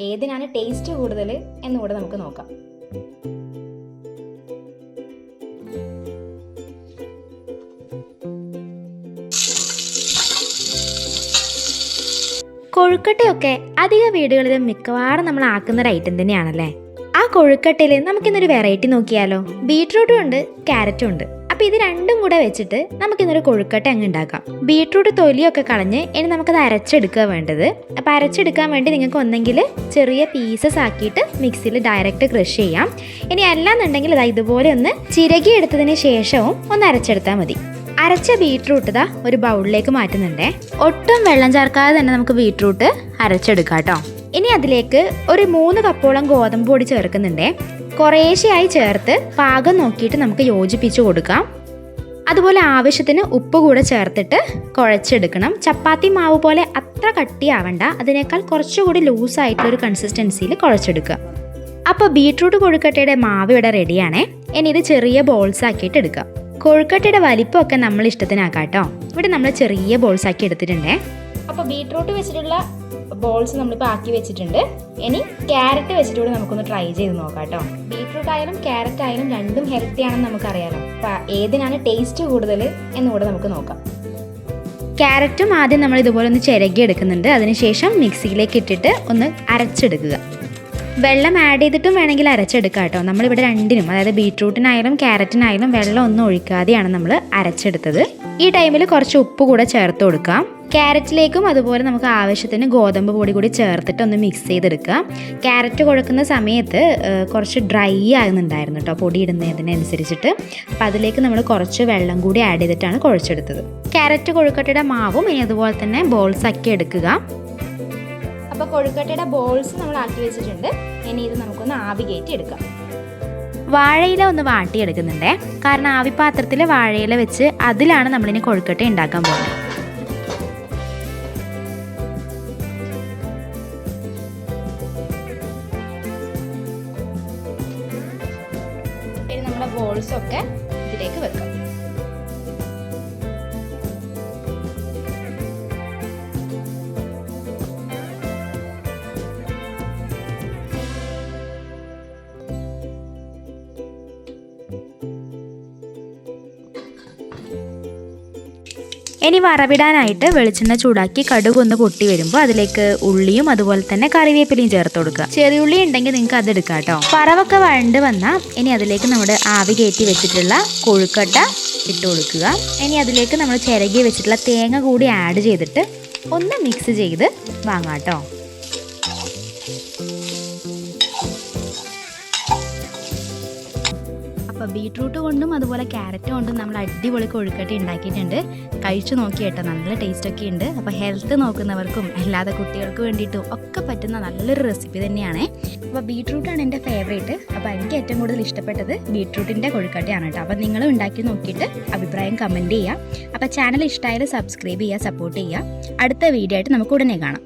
ഏതിനാണ് taste കൂടുതൽ എന്നുകൂടെ നമുക്ക് നോക്കാം. കൊഴുക്കട്ടയൊക്കെ അധിക വീടുകളിലും മിക്കവാറും നമ്മൾ ആക്കുന്ന ഒരു ഐറ്റം തന്നെയാണല്ലേ? ആ കൊഴുക്കട്ടയിൽ നമുക്കിന്നൊരു വെറൈറ്റി നോക്കിയാലോ? ബീട്രൂട്ടും ഉണ്ട് ക്യാരറ്റും ഉണ്ട്. അപ്പൊ ഇത് രണ്ടും കൂടെ വെച്ചിട്ട് നമുക്ക് ഇന്നൊരു കൊഴുക്കട്ട അങ്ങ് ഉണ്ടാക്കാം. ബീട്രൂട്ട് തൊലിയൊക്കെ കളഞ്ഞ് ഇനി നമുക്കത് അരച്ചെടുക്കുക വേണ്ടത്. അപ്പൊ അരച്ചെടുക്കാൻ വേണ്ടി നിങ്ങൾക്ക് ഒന്നെങ്കിൽ ചെറിയ പീസസ് ആക്കിയിട്ട് മിക്സിയിൽ ഡയറക്റ്റ് ക്രഷ് ചെയ്യാം. ഇനി അല്ലാന്നുണ്ടെങ്കിൽ ഇതാ ഇതുപോലെ ഒന്ന് ചിരകി എടുത്തതിന് ശേഷവും ഒന്ന് അരച്ചെടുത്താൽ മതി. അരച്ച ബീട്രൂട്ട് ഇതാ ഒരു ബൗളിലേക്ക് മാറ്റുന്നുണ്ടേ. ഒട്ടും വെള്ളം ചേർക്കാതെ തന്നെ നമുക്ക് ബീട്രൂട്ട് അരച്ചെടുക്കാം കേട്ടോ. ഇനി അതിലേക്ക് ഒരു മൂന്ന് കപ്പോളം ഗോതമ്പ് പൊടി ചേർക്കുന്നുണ്ടേ. കുറേശ്ശെയായി ചേർത്ത് പാകം നോക്കിയിട്ട് നമുക്ക് യോജിപ്പിച്ച് കൊടുക്കാം. അതുപോലെ ആവശ്യത്തിന് ഉപ്പ് കൂടെ ചേർത്തിട്ട് കുഴച്ചെടുക്കണം. ചപ്പാത്തി മാവ് പോലെ അത്ര കട്ടിയാവണ്ട. അതിനേക്കാൾ കുറച്ചുകൂടി ലൂസായിട്ടുള്ള ഒരു കൺസിസ്റ്റൻസിയിൽ കുഴച്ചെടുക്കുക. അപ്പോൾ ബീട്രൂട്ട് കൊഴുക്കട്ടയുടെ മാവ് ഇവിടെ റെഡിയാണേ. ഇനി ഇത് ചെറിയ ബോൾസ് ആക്കിയിട്ട് എടുക്കാം കൊഴുക്കട്ടയുടെ വലിപ്പമൊക്കെ നമ്മൾ ഇഷ്ടത്തിനാക്കാം കേട്ടോ. ഇവിടെ നമ്മൾ ചെറിയ ബോൾസ് ആക്കി എടുത്തിട്ടുണ്ടേ. അപ്പോൾ ബീട്രൂട്ട് വെച്ചിട്ടുള്ള ബോൾസ് നമ്മളിപ്പോൾ ആക്കി വെച്ചിട്ടുണ്ട്. ഇനി ക്യാരറ്റ് വെച്ചിട്ടുകൂടെ നമുക്കൊന്ന് ട്രൈ ചെയ്ത് നോക്കാം കേട്ടോ ബീട്രൂട്ട് ആയാലും ക്യാരറ്റ് ആയാലും രണ്ടും ഹെൽത്തി ആണെന്ന് നമുക്കറിയാലോ. അപ്പോൾ ഏതിനാണ് ടേസ്റ്റ് കൂടുതൽ എന്നുകൂടെ നമുക്ക് നോക്കാം. ക്യാരറ്റും ആദ്യം നമ്മൾ ഇതുപോലെ ഒന്ന് ചിരകി എടുക്കുന്നുണ്ട് അതിനുശേഷം മിക്സിയിലേക്ക് ഇട്ടിട്ട് ഒന്ന് അരച്ചെടുക്കുക. വെള്ളം ആഡ് ചെയ്തിട്ടും വേണമെങ്കിൽ അരച്ചെടുക്കാം കേട്ടോ. നമ്മളിവിടെ രണ്ടിനും അതായത് ബീട്രൂട്ടിനായാലും ക്യാരറ്റിനായാലും വെള്ളം ഒന്നും ഒഴിക്കാതെയാണ് നമ്മൾ അരച്ചെടുത്തത്. ഈ ടൈമിൽ കുറച്ച് ഉപ്പ് കൂടെ ചേർത്ത് കൊടുക്കാം. ക്യാരറ്റിലേക്കും അതുപോലെ നമുക്ക് ആവശ്യത്തിന് ഗോതമ്പ് പൊടി കൂടി ചേർത്തിട്ട് ഒന്ന് മിക്സ് ചെയ്തെടുക്കാം. ക്യാരറ്റ് കുഴക്കുന്ന സമയത്ത് കുറച്ച് ഡ്രൈ ആകുന്നുണ്ടായിരുന്നു കേട്ടോ പൊടി ഇടുന്നതിനനുസരിച്ചിട്ട്. അപ്പം അതിലേക്ക് നമ്മൾ കുറച്ച് വെള്ളം കൂടി ആഡ് ചെയ്തിട്ടാണ് കുഴച്ചെടുത്തത്. ക്യാരറ്റ് കൊഴുക്കട്ടയുടെ മാവും ഇനി അതുപോലെ തന്നെ ബോൾസ് ആക്കി എടുക്കുക. അപ്പോൾ കൊഴുക്കട്ടയുടെ ബോൾസ് നമ്മൾ ആട്ടി വെച്ചിട്ടുണ്ട്. ഇനി ഇത് നമുക്കൊന്ന് ആവി കയറ്റി എടുക്കാം. വാഴയില ഒന്ന് വാട്ടിയെടുക്കുന്നുണ്ടേ. കാരണം ആവിപാത്രത്തിൽ വാഴയില വെച്ച് അതിലാണ് നമ്മളിനി കൊഴുക്കട്ട ഉണ്ടാക്കാൻ പോകുന്നത്. ഇനി നമ്മുടെ ബോൾസ് ഒക്കെ ഇതിലേക്ക് വെക്കാം. ഇനി വറവിടാനായിട്ട് വെളിച്ചെണ്ണ ചൂടാക്കി കടുക് ഒന്ന് പൊട്ടി വരുമ്പോൾ അതിലേക്ക് ഉള്ളിയും അതുപോലെ തന്നെ കറിവേപ്പിലയും ചേർത്ത് കൊടുക്കുക. ചെറിയ ഉള്ളി ഉണ്ടെങ്കിൽ നിങ്ങൾക്ക് അത് എടുക്കാം കേട്ടോ. പറവൊക്കെ വഴണ്ട് വന്നാൽ ഇനി അതിലേക്ക് നമ്മുടെ ആവി കയറ്റി വെച്ചിട്ടുള്ള കൊഴുക്കട്ട ഇട്ട് കൊടുക്കുക. ഇനി അതിലേക്ക് നമ്മൾ ചിരകി വെച്ചിട്ടുള്ള തേങ്ങ കൂടി ആഡ് ചെയ്തിട്ട് ഒന്ന് മിക്സ് ചെയ്ത് വാങ്ങാം കേട്ടോ. അപ്പോൾ ബീട്രൂട്ട് കൊണ്ടും അതുപോലെ ക്യാരറ്റ് കൊണ്ടും നമ്മൾ അടിപൊളി കൊഴുക്കട്ടി ഉണ്ടാക്കിയിട്ടുണ്ട്. കഴിച്ചു നോക്കി കേട്ടോ നല്ല ടേസ്റ്റ് ഒക്കെ ഉണ്ട്. അപ്പോൾ ഹെൽത്ത് നോക്കുന്നവർക്കും അല്ലാതെ കുട്ടികൾക്ക് വേണ്ടിയിട്ടും ഒക്കെ പറ്റുന്ന നല്ലൊരു റെസിപ്പി തന്നെയാണ്. അപ്പോൾ ബീട്രൂട്ടാണ് എന്റെ ഫേവറേറ്റ് അപ്പോൾ എനിക്ക് ഏറ്റവും കൂടുതൽ ഇഷ്ടപ്പെട്ടത് ബീട്രൂട്ടിന്റെ കൊഴുക്കട്ടിയാണ് കേട്ടോ. അപ്പോൾ നിങ്ങൾ ഉണ്ടാക്കി നോക്കിയിട്ട് അഭിപ്രായം കമന്റ് ചെയ്യുക അപ്പോൾ ചാനൽ ഇഷ്ടമായാലും സബ്സ്ക്രൈബ് ചെയ്യുക സപ്പോർട്ട് ചെയ്യുക. അടുത്ത വീഡിയോ ആയിട്ട് നമുക്ക് ഉടനെ കാണാം.